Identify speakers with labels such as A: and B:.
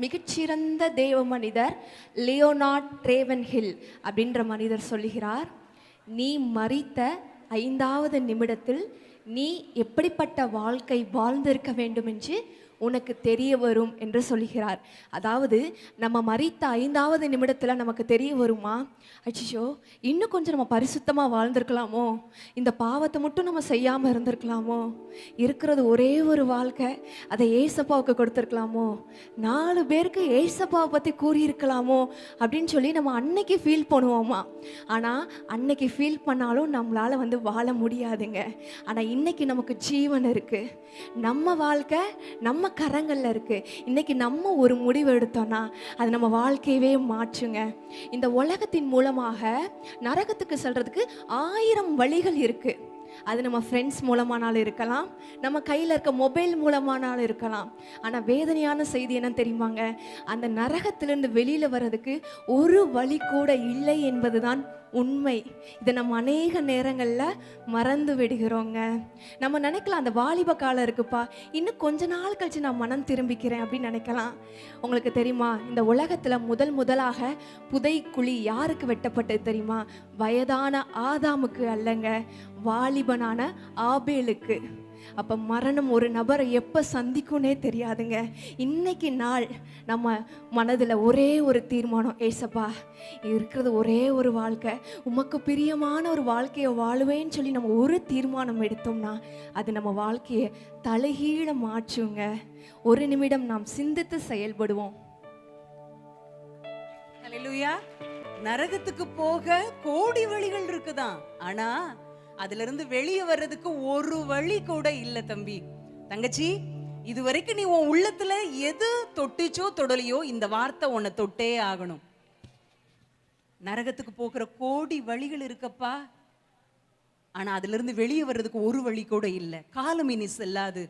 A: மிகச்சிறந்த தேவ மனிதர் லியோனார்ட் ட்ரேவன் ஹில் அப்படின்ற மனிதர் சொல்லுகிறார் நீ மறித்த ஐந்தாவது நிமிடத்தில் நீ எப்படிப்பட்ட வாழ்க்கை வாழ்ந்திருக்க வேண்டும் என்று உனக்கு தெரிய வரும் என்று சொல்கிறார். அதாவது நம்ம மறித்த ஐந்தாவது நிமிடத்தில் நமக்கு தெரிய வருமா? அச்சிஷோ இன்னும் கொஞ்சம் நம்ம பரிசுத்தமாக வாழ்ந்திருக்கலாமோ? இந்த பாவத்தை மட்டும் நம்ம செய்யாமல் இருந்திருக்கலாமோ? இருக்கிறது ஒரே ஒரு வாழ்க்கை அதை ஏசப்பாவுக்கு கொடுத்துருக்கலாமோ? நாலு பேருக்கு ஏசப்பாவை பற்றி கூறியிருக்கலாமோ? அப்படின்னு சொல்லி நம்ம அன்னைக்கு ஃபீல் பண்ணுவோமா? ஆனால் அன்னைக்கு ஃபீல் பண்ணாலும் நம்மளால் வந்து வாழ முடியாதுங்க. ஆனால் இன்னைக்கு நமக்கு ஜீவன் இருக்குது நம்ம வாழ்க்கை நம்ம கரங்களில் இருக்குது இன்றைக்கி நம்ம ஒரு முடிவு எடுத்தோன்னா அது நம்ம வாழ்க்கையவே மாற்றுங்க. இந்த உலகத்தின் மூலமாக நரகத்துக்கு செல்கிறதுக்கு ஆயிரம் வழிகள் இருக்குது அது நம்ம ஃப்ரெண்ட்ஸ் மூலமானாலும் இருக்கலாம் நம்ம கையில் இருக்க மொபைல் மூலமானாலும் இருக்கலாம். ஆனால் வேதனையான செய்தி என்ன தெரியுமாங்க? அந்த நரகத்திலிருந்து வெளியில் வர்றதுக்கு ஒரு வழி கூட இல்லை என்பதுதான் உண்மை. இதை நம்ம அநேக நேரங்களில் மறந்து விடுகிறோங்க. நம்ம நினைக்கலாம் அந்த வாலிப காலம் இருக்குப்பா இன்னும் கொஞ்ச நாள் கழிச்சு நான் மனம் திரும்பிக்கிறேன் அப்படின்னு நினைக்கலாம். உங்களுக்கு தெரியுமா? இந்த உலகத்தில் முதல் முதலாக புதைக்குழி யாருக்கு வெட்டப்பட்டது தெரியுமா? வயதான ஆதாமுக்கு அல்லங்க. வாலிபனான ஆபேலுக்கு. அப்போ மரணம் ஒரு நபரை எப்போ சந்திக்கும்னே தெரியாதுங்க. இன்னைக்கு நாள் நம்ம மனதில் ஒரே ஒரு தீர்மானம் ஏசப்பா இருக்கிறது ஒரே ஒரு வாழ்க்கை. உமக்கு பிரியமான ஒரு வாழ்க்கையை வாழுவேன்னு சொல்லி நம்ம ஒரு தீர்மானம் எடுத்தோம்னா அது நம்ம வாழ்க்கையை தலைகீழ மாற்றுங்க. ஒரு நிமிடம் நாம் சிந்தித்து செயல்படுவோம்.
B: நரகத்துக்கு போக கோடி வழிகள் இருக்குதான். ஆனா அதுல இருந்து வெளியே வர்றதுக்கு ஒரு வழி கூட இல்லை தம்பி. தங்கச்சி இது வரைக்கும் நீ உன் உள்ளத்துல எது தொட்டுச்சோ தொடலையோ இந்த வார்த்தை உன்னை தொட்டே ஆகணும். நரகத்துக்கு போகிற கோடி வழிகள் இருக்கப்பா. ஆனா அதுல இருந்து வெளியே வர்றதுக்கு ஒரு வழி கூட இல்லை. காலம் இனி செல்லாது.